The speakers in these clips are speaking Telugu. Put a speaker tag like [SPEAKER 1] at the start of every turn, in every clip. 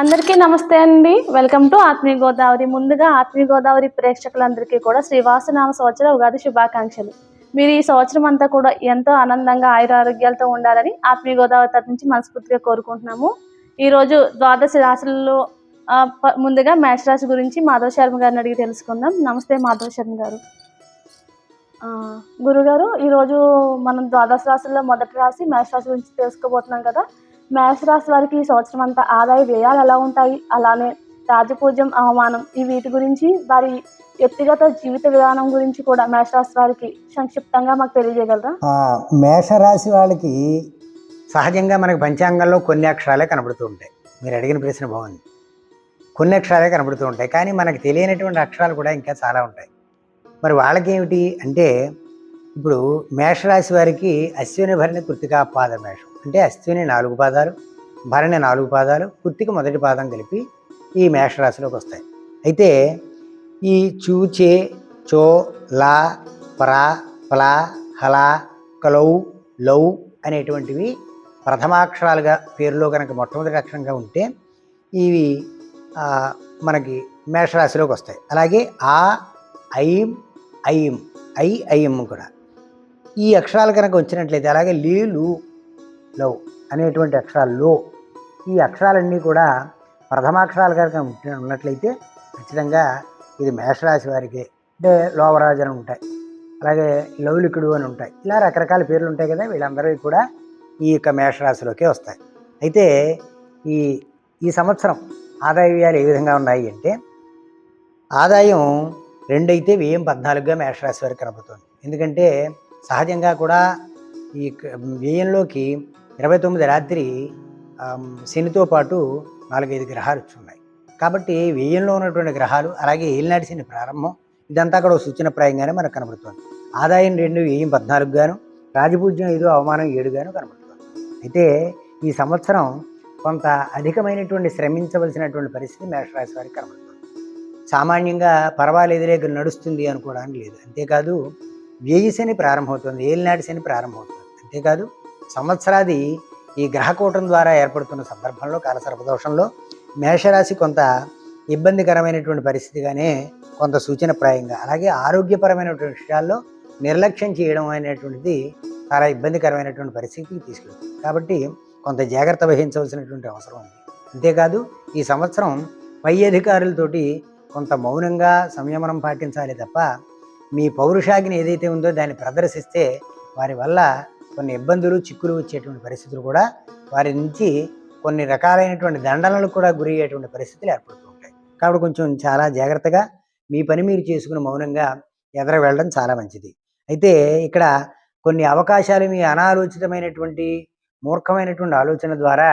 [SPEAKER 1] అందరికీ నమస్తే అండి. వెల్కమ్ టు ఆత్మీయ గోదావరి. ముందుగా ఆత్మీయ గోదావరి ప్రేక్షకులందరికీ కూడా శ్రీవాసనామ సంవత్సర ఉగాది శుభాకాంక్షలు. మీరు ఈ సంవత్సరం అంతా కూడా ఎంతో ఆనందంగా ఆయుర ఆరోగ్యాలతో ఉండాలని ఆత్మీయ గోదావరి తరఫు నుంచి మనస్ఫూర్తిగా కోరుకుంటున్నాము. ఈరోజు ద్వాదశ రాశులలో ముందుగా మేషరాశి గురించి మాధవ్ శర్మ గారిని అడిగి తెలుసుకుందాం. నమస్తే మాధవ్ శర్మ గారు గురుగారు ఈరోజు మనం ద్వాదశ రాశుల్లో మొదటి రాశి మేష రాశి గురించి తెలుసుకోబోతున్నాం కదా. మేష రాశి వారికి ఈ సంవత్సరం అంతా ఆదాయ వ్యయాలు ఎలా ఉంటాయి? అలానే రాజపూజ్యం అవమానం ఈ వీటి గురించి వారి వ్యక్తిగత జీవిత విధానం గురించి కూడా మేషరాశి వారికి సంక్షిప్తంగా మాకు తెలియజేయగలరా?
[SPEAKER 2] మేషరాశి వాళ్ళకి సహజంగా మనకి పంచాంగంలో కొన్ని అక్షరాలే కనబడుతూ ఉంటాయి. మీరు అడిగిన ప్రశ్న బాగుంది. కొన్ని అక్షరాలే కనబడుతూ ఉంటాయి. కానీ మనకు తెలియనటువంటి అక్షరాలు కూడా ఇంకా చాలా ఉంటాయి. మరి వాళ్ళకి ఏమిటి అంటే ఇప్పుడు మేషరాశి వారికి అశ్విని భరణి కృతికా పాదమేషం అంటే అశ్విని నాలుగు పాదాలు భరణి నాలుగు పాదాలు కుర్తికి మొదటి పాదం కలిపి ఈ మేషరాశిలోకి వస్తాయి. అయితే ఈ చూచే చో లా ప్రా ప్లా హలా కలౌ లౌ అనేటువంటివి ప్రథమాక్షరాలుగా పేరులో కనుక మొట్టమొదటి అక్షరంగా ఉంటే ఇవి మనకి మేషరాశిలోకి వస్తాయి. అలాగే ఆ ఐం ఐం ఐ ఐఎం కూడా. ఈ అక్షరాలు కనుక వచ్చినట్లయితే అలాగే లీలు లవ్ అనేటువంటి అక్షరాల్లో ఈ అక్షరాలన్నీ కూడా ప్రథమాక్షరాలు కనుక ఉన్నట్లయితే ఖచ్చితంగా ఇది మేషరాశి వారికి. అంటే లోవరాజు అని ఉంటాయి. అలాగే లౌలికుడు అని ఉంటాయి. ఇలా రకరకాల పేర్లు ఉంటాయి కదా వీళ్ళందరివి కూడా ఈ యొక్క మేషరాశిలోకే వస్తాయి. అయితే ఈ ఈ సంవత్సరం ఆదాయ వ్యయాలు ఏ విధంగా ఉన్నాయి అంటే ఆదాయం రెండైతే వ్యయం పద్నాలుగుగా మేషరాశి వారికి కనబడుతుంది. ఎందుకంటే సహజంగా కూడా ఈ క- వ్యయంలోకి ఇరవై తొమ్మిది రాత్రి శనితో పాటు నాలుగైదు గ్రహాలు వచ్చి ఉన్నాయి కాబట్టి వ్యయంలో ఉన్నటువంటి గ్రహాలు అలాగే ఏలినాటి శని ప్రారంభం ఇదంతా కూడా ఒక సూచనప్రాయంగానే మనకు కనబడుతుంది. ఆదాయం రెండు వ్యయం పద్నాలుగు గాను రాజపూజ్యం ఐదు అవమానం ఏడు గాను కనబడుతుంది. అయితే ఈ సంవత్సరం కొంత అధికమైనటువంటి శ్రమించవలసినటువంటి పరిస్థితి మేషరాశి వారికి కనబడుతుంది. సామాన్యంగా పర్వాలేదులే నడుస్తుంది అనుకోవడానికి లేదు. అంతేకాదు వ్యయి శని ప్రారంభమవుతుంది ఏలినాటి శని ప్రారంభమవుతుంది. అంతేకాదు సంవత్సరాది ఈ గ్రహకూటం ద్వారా ఏర్పడుతున్న సందర్భంలో కాలసర్పదోషంలో మేషరాశి కొంత ఇబ్బందికరమైనటువంటి పరిస్థితిగానే కొంత సూచనప్రాయంగా అలాగే ఆరోగ్యపరమైనటువంటి విషయాల్లో నిర్లక్ష్యం చేయడం అనేటువంటిది చాలా ఇబ్బందికరమైనటువంటి పరిస్థితికి తీసుకెళ్తుంది. కాబట్టి కొంత జాగ్రత్త వహించవలసినటువంటి అవసరం ఉంది. అంతేకాదు ఈ సంవత్సరం పై అధికారులతోటి కొంత మౌనంగా సంయమనం పాటించాలి తప్ప మీ పౌరుషాగ్ని ఏదైతే ఉందో దాన్ని ప్రదర్శిస్తే వారి వల్ల కొన్ని ఇబ్బందులు చిక్కులు వచ్చేటువంటి పరిస్థితులు కూడా వారి నుంచి కొన్ని రకాలైనటువంటి దండనలు కూడా గురి అయ్యేటువంటి పరిస్థితులు ఏర్పడుతూ ఉంటాయి. కాబట్టి కొంచెం చాలా జాగ్రత్తగా మీ పని మీరు చేసుకుని మౌనంగా ఎదర వెళ్ళడం చాలా మంచిది. అయితే ఇక్కడ కొన్ని అవకాశాలు మీ అనాలోచితమైనటువంటి మూర్ఖమైనటువంటి ఆలోచన ద్వారా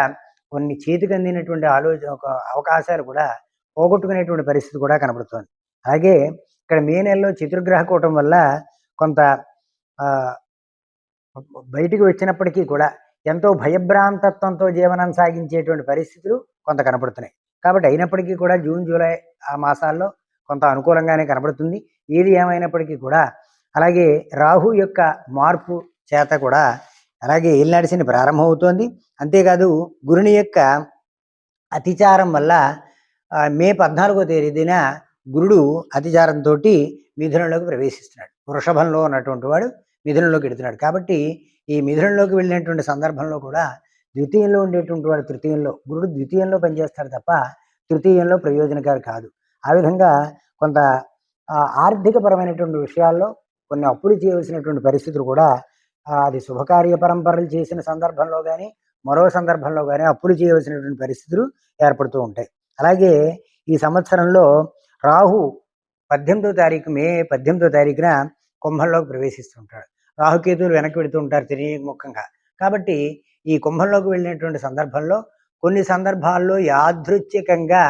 [SPEAKER 2] కొన్ని చేతికి అందినటువంటి ఆలోచన ఒక అవకాశాలు కూడా పోగొట్టుకునేటువంటి పరిస్థితి కూడా కనబడుతోంది. అలాగే ఇక్కడ మే నెలలో చతుర్గ్రహ కూటం వల్ల కొంత బయటికి వచ్చినప్పటికీ కూడా ఎంతో భయభ్రాంతత్వంతో జీవనం సాగించేటువంటి పరిస్థితులు కొంత కనపడుతున్నాయి. కాబట్టి అయినప్పటికీ కూడా జూన్ జూలై ఆ మాసాల్లో కొంత అనుకూలంగానే కనబడుతుంది ఏది ఏమైనప్పటికీ కూడా అలాగే రాహు యొక్క మార్పు చేత కూడా అలాగే ఏలినాటి శని ప్రారంభమవుతోంది. అంతేకాదు గురుని యొక్క అతిచారం వల్ల మే పద్నాలుగో తేదీన గురుడు అతిచారంతో మిథునంలోకి ప్రవేశిస్తున్నాడు. వృషభంలో ఉన్నటువంటి వాడు మిథునంలోకి వెడుతున్నాడు కాబట్టి ఈ మిథునంలోకి వెళ్ళినటువంటి సందర్భంలో కూడా ద్వితీయంలో ఉండేటువంటి వాడు తృతీయంలో గురుడు ద్వితీయంలో పనిచేస్తాడు తప్ప తృతీయంలో ప్రయోజనకారి కాదు. ఆ విధంగా కొంత ఆర్థికపరమైనటువంటి విషయాల్లో కొన్ని అప్పులు చేయవలసినటువంటి పరిస్థితులు కూడా అది శుభకార్య పరంపరలు చేసిన సందర్భంలో కానీ మరో సందర్భంలో కానీ అప్పులు చేయవలసినటువంటి పరిస్థితులు ఏర్పడుతూ ఉంటాయి. అలాగే ఈ సంవత్సరంలో రాహు పద్దెనిమిదో తారీఖు మే పద్దెనిమిదో తారీఖున కుంభంలోకి ప్రవేశిస్తుంటాడు. రాహుకేతువులు వెనక్కి వెళుతూ ఉంటారు తిరిగిముఖంగా. కాబట్టి ఈ కుంభంలోకి వెళ్ళినటువంటి సందర్భంలో కొన్ని సందర్భాల్లో యాదృచ్ఛికంగా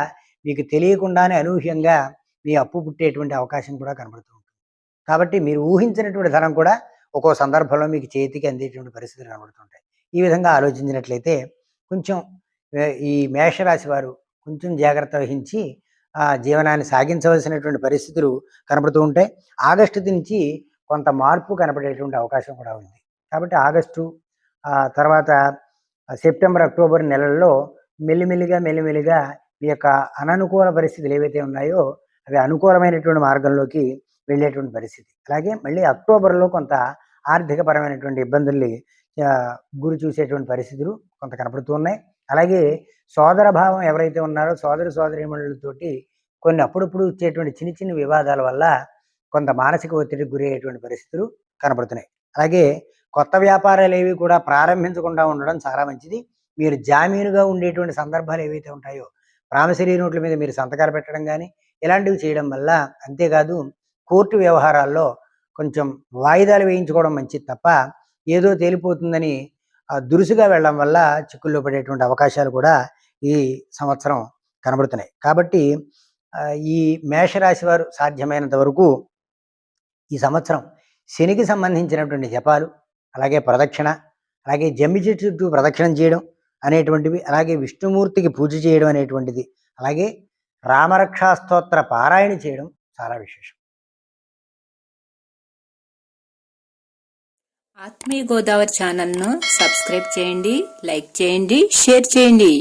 [SPEAKER 2] మీకు తెలియకుండానే అనూహ్యంగా మీ అప్పు పుట్టేటువంటి అవకాశం కూడా కనబడుతూ ఉంటుంది. కాబట్టి మీరు ఊహించినటువంటి ధనం కూడా ఒక్కో సందర్భంలో మీకు చేతికి అందేటువంటి పరిస్థితులు కనబడుతుంటాయి ఈ విధంగా ఆలోచించినట్లయితే కొంచెం ఈ మేషరాశి వారు కొంచెం జాగ్రత్త వహించి ఆ జీవనాన్ని సాగించవలసినటువంటి పరిస్థితులు కనబడుతూ ఉంటాయి. ఆగస్టు నుంచి కొంత మార్పు కనపడేటువంటి అవకాశం కూడా ఉంది. కాబట్టి ఆగస్టు తర్వాత సెప్టెంబర్ అక్టోబర్ నెలల్లో మెల్లిమెల్లిగా మెల్లిమెల్లిగా ఈ యొక్క అననుకూల పరిస్థితులు ఏవైతే ఉన్నాయో అవి అనుకూలమైనటువంటి మార్గంలోకి వెళ్ళేటువంటి పరిస్థితి. అలాగే మళ్ళీ అక్టోబర్లో కొంత ఆర్థికపరమైనటువంటి ఇబ్బందుల్ని గురి చూసేటువంటి పరిస్థితులు కొంత కనపడుతూ ఉన్నాయి. అలాగే సోదర భావం ఎవరైతే ఉన్నారో సోదర సోదరీమణులతోటి కొన్ని అప్పుడప్పుడు వచ్చేటువంటి చిన్న చిన్న వివాదాల వల్ల కొంత మానసిక ఒత్తిడికి గురి అయ్యేటువంటి పరిస్థితులు కనబడుతున్నాయి అలాగే కొత్త వ్యాపారాలు ఏవి కూడా ప్రారంభించకుండా ఉండడం చాలా మంచిది. మీరు జామీనుగా ఉండేటువంటి సందర్భాలు ఏవైతే ఉంటాయో ప్రామిసరీ నోట్ల మీద మీరు సంతకాలు పెట్టడం కానీ ఇలాంటివి చేయడం వల్ల అంతేకాదు కోర్టు వ్యవహారాల్లో కొంచెం వాయిదాలు వేయించుకోవడం మంచిది తప్ప ఏదో తేలిపోతుందని దురుసుగా వెళ్ళడం వల్ల చిక్కుల్లో పడేటువంటి అవకాశాలు కూడా ఈ సంవత్సరం కనబడుతున్నాయి. కాబట్టి ఈ మేషరాశి వారు సాధ్యమైనంత వరకు ఈ సంవత్సరం శనికి సంబంధించినటువంటి జపాలు అలాగే ప్రదక్షిణ అలాగే జమ్మి చెట్టు చుట్టూ ప్రదక్షిణం చేయడం అనేటువంటివి అలాగే విష్ణుమూర్తికి పూజ చేయడం అనేటువంటిది అలాగే రామరక్షాస్తోత్ర పారాయణ చేయడం చాలా విశేషం.
[SPEAKER 3] ఆత్మీయ గోదావరి ఛానల్ను సబ్స్క్రైబ్ చేయండి లైక్ చేయండి షేర్ చేయండి.